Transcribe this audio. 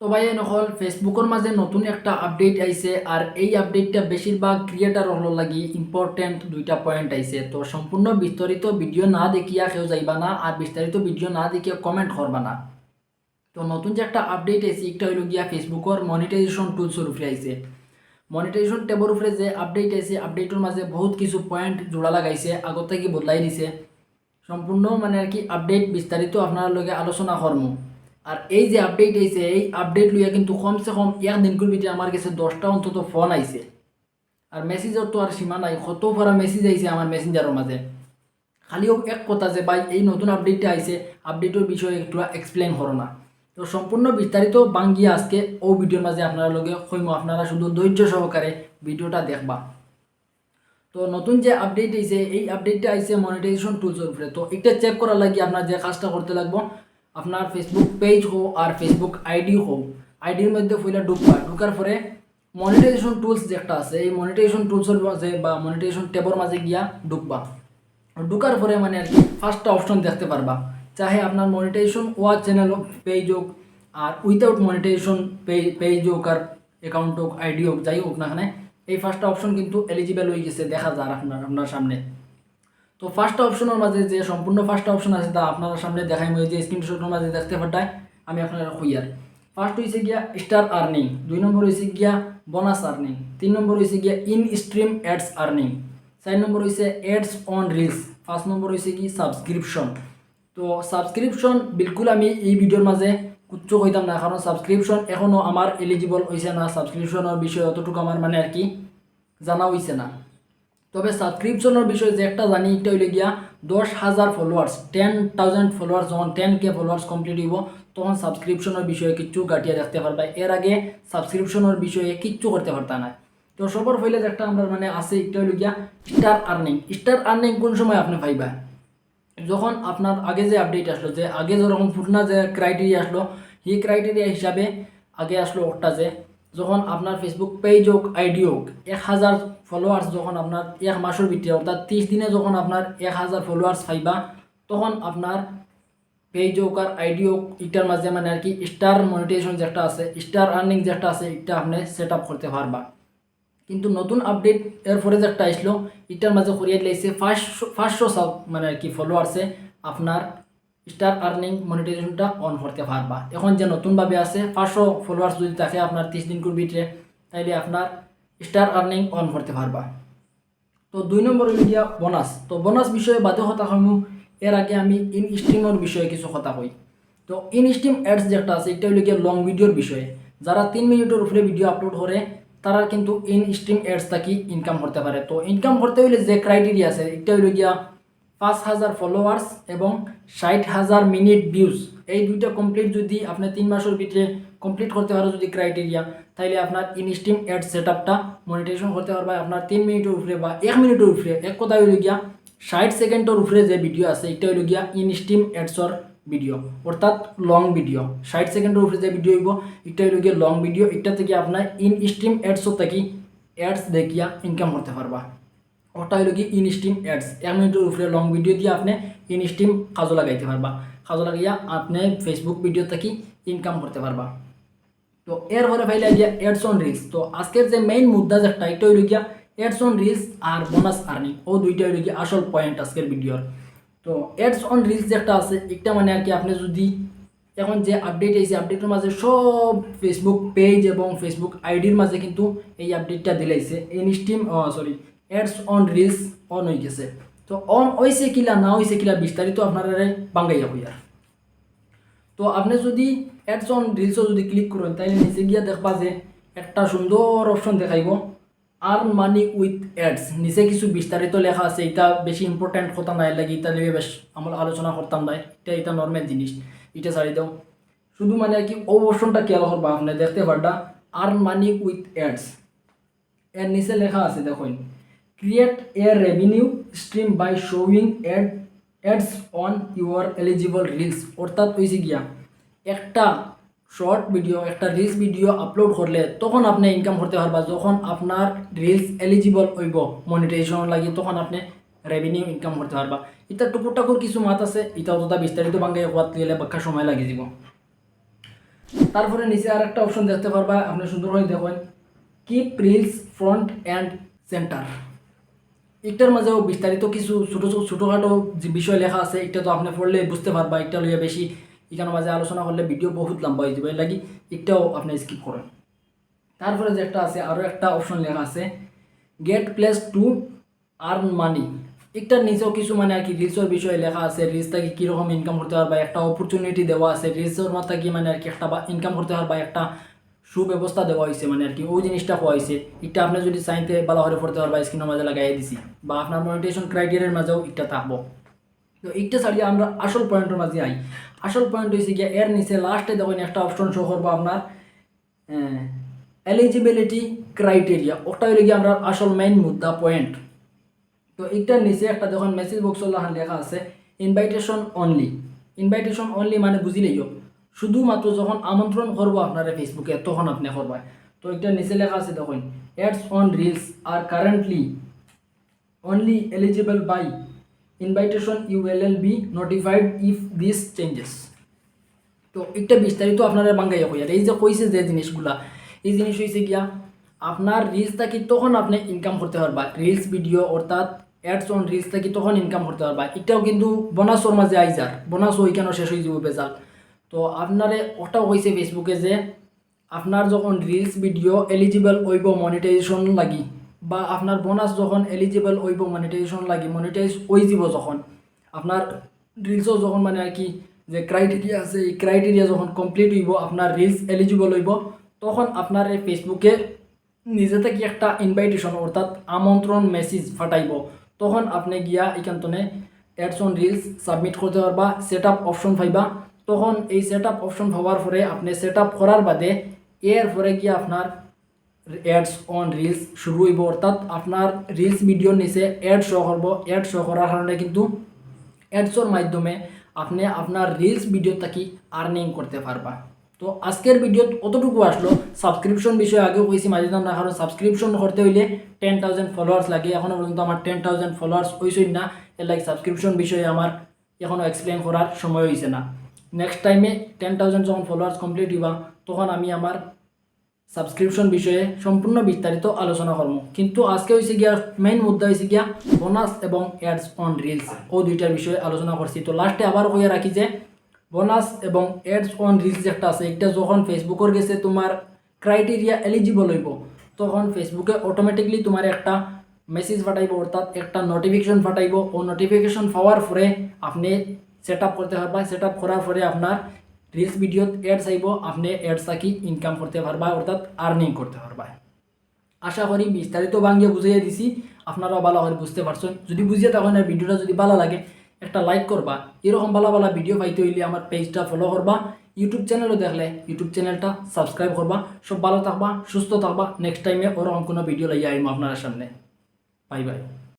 তো ভাই নকল ফেসবুকের মাঝে নতুন একটা আপডেট আইছে আর এই আপডেটটা বেশিরভাগ ক্রিয়েটার হলো লাগি ইম্পর্টেন্ট দুইটা পয়েন্ট আইছে তো সম্পূর্ণ বিস্তারিত ভিডিও না দেখিয়া কেউ যাইবা না আর বিস্তারিত ভিডিও না দেখিয়া কমেন্ট করবা না। তো নতুন যে একটা আপডেট আইছে একটা হইল গিয়া ফেসবুকের মনিটাইজেশন টুলসের উপরে আইছে মনিটাইজেশন ট্যাবের উপরে যে আপডেট আইছে আপডেটের মাঝে বহুত কিছু পয়েন্ট জোড়া লাগাইছে, আগত থেকে বদলাই দিছে। সম্পূর্ণ মানে আর কি আপডেট বিস্তারিত আপনার লগে আলোচনা করম আর এই যে আপডেট আইছে, এই আপডেট লইয়া কিন্তু কমসে কম এক দিনকুর ভিতরে আমার কাছে দশটা অন্তত ফোন আইছে। আর মেসেজের তো আর সীমা নাই, কত ভরা মেসেজ আইছে আমার মেসেঞ্জারের মাঝে খালিও এক কথা যে ভাই, এই নতুন আপডেটটা আইছে আপডেটের বিষয়ে একটু এক্সপ্লেন করো না। তো সম্পূর্ণ বিস্তারিত বাঙ্গিয়া আজকে ও ভিডিওর মাঝে আপনারা লগে কইম আপনারা শুধু ধৈর্য সহকারে ভিডিওটা দেখবা। তো নতুন যে আপডেট আইছে, এই আপডেটটা আইছে মনিটাইজেশন টুলসের উপরে। তো এটা চেক করার লাগি আপনার যে কাজটা করতে লাগবো আপনার ফেসবুক পেজ হোক আর ফেসবুক আইডি হোক আইডির মধ্যে ফইলা ঢুকবা। ঢুকার পরে মনিটাইজেশন টুলস যে একটা আছে, এই মনিটাইজেশন টুলসের মাঝে বা মনিটাইজেশন ট্যাবের মাঝে গিয়া ঢুকবা। ঢুকার পরে মানে আর কি ফার্স্টটা অপশন দেখতে পারবা। চাহে আপনার মনিটাইজেশন ওয়াচ চ্যানেল হোক পেজ হোক, আর উইথাউট মনিটাইজেশন পেজ হোক আর অ্যাকাউন্ট হোক আইডি হোক, যাই হোক না এই ফার্স্টটা অপশন কিন্তু এলিজিবল হয়ে গেছে, দেখা যায় আপনার আপনার সামনে। তো ফার্স্ট অপশনের মাঝে যে সম্পূর্ণ ফার্স্ট অপশন আছে তা আপনার সামনে দেখাই মই যে স্ক্রিনশটের মাঝে দেখতে পাঠায় আমি আপনার খুইয়ার ফার্স্ট হয়েছে গিয়া স্টার আর্নিং দুই নম্বর হয়েছে গিয়া বোনাস আর্নিং তিন নম্বর হয়েছে গিয়া ইন স্ট্রিম অ্যাডস আর্নিং চার নম্বর হয়েছে অ্যাডস অন রিলস পাঁচ নম্বর হয়েছে কি সাবস্ক্রিপশন তো সাবস্ক্রিপশন বিলকুল আমি এই ভিডিওর মাঝে উচ্চ কইতাম না, কারণ সাবস্ক্রিপশন এখনও আমার এলিজিবল হয়েছে না সাবস্ক্রিপশনের বিষয়ে অতটুকু আমার মানে আর কি জানা হয়েছে না। তবে সাবস্ক্রিপশনের বিষয়ে যে একটা জানি, এটা হইলে গিয়া দশ হাজার ফলোয়ার্স টেন থাউজেন্ড ফলোয়ার্স যখন টেন কে ফলোয়ার্স কমপ্লিট হইব, তখন সাবস্ক্রিপশনের বিষয়ে কিচ্ছু গাটিয়া দেখতে পারবা। এর আগে সাবস্ক্রিপশনের বিষয়ে কিচ্ছু করতে পারতা না তো সবার ফইলে যে একটা আমরা মানে আছে, এটা হইলে গিয়া স্টার আর্নিং স্টার আর্নিং কোন সময় আপনি পাইবা? যখন আপনার আগে যে আপডেট আসলো, যে আগে যেরকম পুরনা যে ক্রাইটেরিয়া আসলো, সেই ক্রাইটেরিয়া হিসাবে আগে আসলো ওটা যে যখন আপনার ফেসবুক পেজ হোক আইডি হোক, এক হাজার ফলোয়ার্স যখন আপনার এক মাসের ভিতরে, অর্থাৎ ত্রিশ দিনে যখন আপনার এক হাজার ফলোয়ার্স পাইবা, তখন আপনার পেজ হোক আর আইডি হোক, এটার মাঝে মানে আর কি স্টার মনিটাইজেশন যেটা আছে স্টার আর্নিং যেটা আছে, এটা আপনি সেট আপ করতে পারবা। কিন্তু নতুন আপডেট এর পরে যে একটা আসলো, এটার মাঝে করিয়ে দিয়েছে পাঁচশো পাঁচশো সাব মানে আর কি ফলোয়ার্সে আপনার স্টার আর্নিং মনিটাইজেশনটা অন করতে পারবা এখন যে নতুনভাবে আছে, পাঁচশো ফলোয়ার্স যদি থাকে আপনার তিরিশ দিন ভিতরে তাইলে আপনার স্টার আর্নিং অন করতে পারবা তো দুই নম্বর গিয়া বোনাস তো বোনাস বিষয়ে বাদে কথা কমু এর আগে আমি ইন স্ট্রিমের বিষয়ে কিছু কথা কই। তো ইন স্ট্রিম অ্যাডস যেটা আছে, এটা গিয়া লং ভিডিওর বিষয়ে। যারা তিন মিনিটের উপরে ভিডিও আপলোড করে, তারা কিন্তু ইন স্ট্রিম অ্যাডস থাকি ইনকাম করতে পারে। তো ইনকাম করতে হইলে যে ক্রাইটেরিয়া আছে, এটা হইল গিয়া পাঁচ হাজার ফলোয়ার্স এবং ষাট হাজার মিনিট ভিউজ এই দুইটা কমপ্লিট যদি আপনি তিন মাসের ভিতরে কমপ্লিট করতে পারো যদি ক্রাইটেরিয়া তাইলে আপনার ইনস্টিম অ্যাড সেট আপটা মনিটাইজেশন করতে পারবে। আপনার তিন মিনিটের উপরে বা এক মিনিটের উপরে, এক কথা হইল গিয়া ষাট সেকেন্ডের উপরে যে ভিডিও আছে এটা হইল গিয়া ইনস্টিম অ্যাডসর ভিডিও অর্থাৎ লং ভিডিও ষাট সেকেন্ডের উপরে যে ভিডিও হইব এটা হইল গিয়া লং ভিডিও এটা থেকে আপনার ইন স্ট্রিম অ্যাডসও থাকি অ্যাডস দেখিয়া ইনকাম করতে পারবা। ওটা হলো কি ইনস্টিম অ্যাডস এক মিনিটের উপরে লং ভিডিও দিয়ে আপনি ইনস্টিম কাজও লাগাইতে পারবা। কাজও লাগাইয়া আপনি ফেসবুক ভিডিও থেকে ইনকাম করতে পারবা। তো এর পরে ফাইলে গিয়া অ্যাডস অন রিলস তো আজকের যে মেইন মুদ্রা যেটা, এটা হইল গিয়া অ্যাডস অন রিলস আর বোনাস আর্নিং ও দুইটা হইল গিয়া আসল পয়েন্ট আজকের ভিডিওর তো অ্যাডস অন রিলস যেটা আছে একটা মানে আর কি আপনি যদি এখন যে আপডেট এই আপডেটের মাঝে সব ফেসবুক পেজ এবং ফেসবুক আইডির মাঝে কিন্তু এই আপডেটটা দিলাইছে। Instream sorry ads on reels on হয়ে গেছে। তো অন হয়েছে কিলা না হয়েছে কিলা বিস্তারিত আপনারা বাঙ্গাইয়া হইয়ার তো আপনি যদি অ্যাডস অন রিলসও যদি ক্লিক করেন, তাইলে নিচে গিয়া দেখবা যে একটা সুন্দর অপশন দেখাইব। আর্ন মানি উইথ অ্যাডস নিচে কিছু বিস্তারিত লেখা আছে, এটা বেশি ইম্পর্টেন্ট কথা নাই, লাগে এটা লিগে বেশ আমরা আলোচনা করতাম নাই। এটা এটা নর্মাল জিনিস, এটা ছাড়ি দাও। শুধু মানে আর কি, ও অপশনটা খেয়াল করবা, আপনি দেখতে পারটা আর্ন মানি উইথ অ্যাডস এর নিচে লেখা আছে, দেখুন। Create a revenue stream by showing ad ads on your eligible reels অর্থাৎ হয়েছে গিয়া, একটা শর্ট ভিডিও একটা রিলস ভিডিও আপলোড করলে তখন আপনি ইনকাম করতে পারবা যখন আপনার রিলস এলিজিবল হইব মনিটাইজেশন লাগে তখন আপনি রেভিনিউ ইনকাম করতে পারবা এটা টুকুর টাকুর কিছু মাত আছে এটাও তো বিস্তারিত বাঙ্গাই হওয়াত গেলে বাক্কা সময় লাগে যাব। তারপরে নিচে আর একটা অপশন দেখতে পারবা আপনি সুন্দর করে দেখেন keep reels front and centre এটার মাঝেও বিস্তারিত কিছু ছোটো ছোটো ছোটোখাটো যে বিষয় লেখা আছে, এটা তো আপনি পড়লে বুঝতে পারবা এটা লইয়া বেশি এখানে মাঝে আলোচনা করলে ভিডিও বহুত লম্বা হয়ে যাবে লাগি এটাও আপনি স্কিপ করেন। তারপরে যে একটা আছে আরও একটা অপশন লেখা আছে get place to earn money একটার নিচেও কিছু মানে আর কি রিলসের বিষয়ে লেখা আছে রিলস থেকে কীরকম ইনকাম করতে পারবা, একটা অপরচুনিটি দেওয়া আছে রিলসের মধ্যে কি মানে আর কি একটা ইনকাম করতে পারবা, একটা সুব্যবস্থা দেওয়া হয়েছে মানে আর কি, ওই জিনিসটা হওয়া হয়েছে। এটা আপনি যদি চাইতে ভালো করে পড়তে পারবা স্ক্রিনের মাঝে লাগাই দিছি। বা আপনার মনিটেশন ক্রাইটেরিয়ার মাঝেও এটা থাকব। তো এইটা ছাড়িয়ে আমরা আসল পয়েন্টের মাঝে আই। আসল পয়েন্ট হয়েছে গিয়ে, এর নিচে লাস্টে দেখুন একটা অপশন শো করব আপনার। এলিজিবিলিটি ক্রাইটেরিয়া ওটা হইলে গিয়ে আমরা আসল মেইন মুদ্রা পয়েন্ট তো এইটার নিচে একটা যখন মেসেজ বক্স লেখা আছে ইনভাইটেশন অনলি ইনভাইটেশন অনলি মানে বুঝিলেইও শুধুমাত্র যখন আমন্ত্রণ করব আপনারা ফেসবুকে তখন আপনি করবেন তো এটার নিচে লেখা আছে দেখুন ads on reels are currently only eligible by invitation you'll be notified if this changes তো একটা বিস্তারিত আপনারা বাঙ্গাইয়া কই, আর এই যে কইছে যে জিনিসগুলা, এই জিনিস হয়েছে গিয়া, আপনার রিলস থাকি তখন আপনি ইনকাম করতে পারবা? রিলস ভিডিও অর্থাৎ অ্যাডস অন রিলস থাকি তখন ইনকাম করতে পারবা? এটাও কিন্তু বোনাসর মাঝে আইজার, বোনাস ওই কেন শেষ হয়ে যাব বেজাল। তো আপনারে ওটাও কইছে ফেসবুকে যে আপনার যখন রিলস ভিডিও এলিজিবল হইব মনিটাইজেশন লাগি বা আপনার বোনাস যখন এলিজিবল হইব মনিটাইজেশন লাগি মনিটাইজ হয়ে যাব যখন। আপনার রিলসও যখন মানে আর কি যে ক্রাইটেরিয়া আছে, এই ক্রাইটেরিয়া যখন কমপ্লিট হইব, আপনার রিলস এলিজিবল হইব, তখন আপনার এই ফেসবুকে নিজে থেকে একটা ইনভাইটেশন অর্থাৎ আমন্ত্রণ মেসেজ ফাটাইব তখন আপনি গিয়া এখানতনে অ্যাডস অন রিলস সাবমিট করতে পারবা সেট আপ অপশন পাইবা। তখন এই সেট আপ অপশন পাওয়ার পরে আপনি সেট আপ করার বাদে এর পরে গিয়ে আপনার অ্যাডস অন রিলস শুরু হইব। অর্থাৎ আপনার রিলস ভিডিওর নিচে অ্যাড শো করব। অ্যাড শো করার কারণে কিন্তু অ্যাডসর মাধ্যমে আপনি আপনার রিলস ভিডিও থাকি আর্নিং করতে পারবা। তো আজকের ভিডিও অতটুকু আসলো। সাবস্ক্রিপশন বিষয়ে আগেও কইছি, মাঝে না, কারণ সাবস্ক্রিপশন করতে হইলে টেন থাউজেন্ড ফলোয়ার্স লাগে। এখনও পর্যন্ত আমার টেন থাউজেন্ড ফলোয়ার্স হয়েছই না। এর লাগে সাবস্ক্রিপশন বিষয়ে আমার এখনও এক্সপ্লেন করার সময় হয়েছে না। নেক্সট টাইমে টেন থাউজেন্ড যখন ফলোয়ার্স কমপ্লিট হইবা, তখন আমি আমার সাবস্ক্রিপশন বিষয়ে সম্পূর্ণ বিস্তারিত আলোচনা করব। কিন্তু আজকে হয়েছে গিয়া মেইন মুদ্রা হয়েছে গিয়া বোনাস এবং অ্যাডস অন রিলস ও দুইটার বিষয়ে আলোচনা করছি। তো লাস্টে আবার কইয়া রাখি যে বোনাস এবং অ্যাডস অন রিলস একটা আছে একটা যখন ফেসবুকের গেছে তোমার ক্রাইটেরিয়া এলিজিবল হইব, তখন ফেসবুকে অটোমেটিকলি তোমার একটা মেসেজ ফাটাইব অর্থাৎ একটা নোটিফিকেশন ফাটাইব ও নোটিফিকেশন পাওয়ার পরে আপনি সেট করতে পারবা। সেট করার পরে আপনার রিলস ভিডিওত অ্যাডস আইব। আপনি অ্যাডস থাকি ইনকাম করতে পারবা, অর্থাৎ আর্নিং করতে পারবা। আশা করি বিস্তারিত বাঙ্গিয়ে বুঝিয়ে দিছি। আপনারাও ভালো করে বুঝতে পারছেন। যদি বুঝিয়ে তখন আর ভিডিওটা যদি ভালো লাগে, একটা লাইক করবা। এরকম ভালো ভালো ভিডিও পাইতে হইলে আমার পেজটা ফলো করবা। ইউটিউব চ্যানেলও দেখলে ইউটিউব চ্যানেলটা সাবস্ক্রাইব করবা। সব ভালো থাকবা, সুস্থ থাকবা। নেক্সট টাইমে ওরকম কোনো ভিডিও লাগিয়ে আইম আপনার সামনে। Bye bye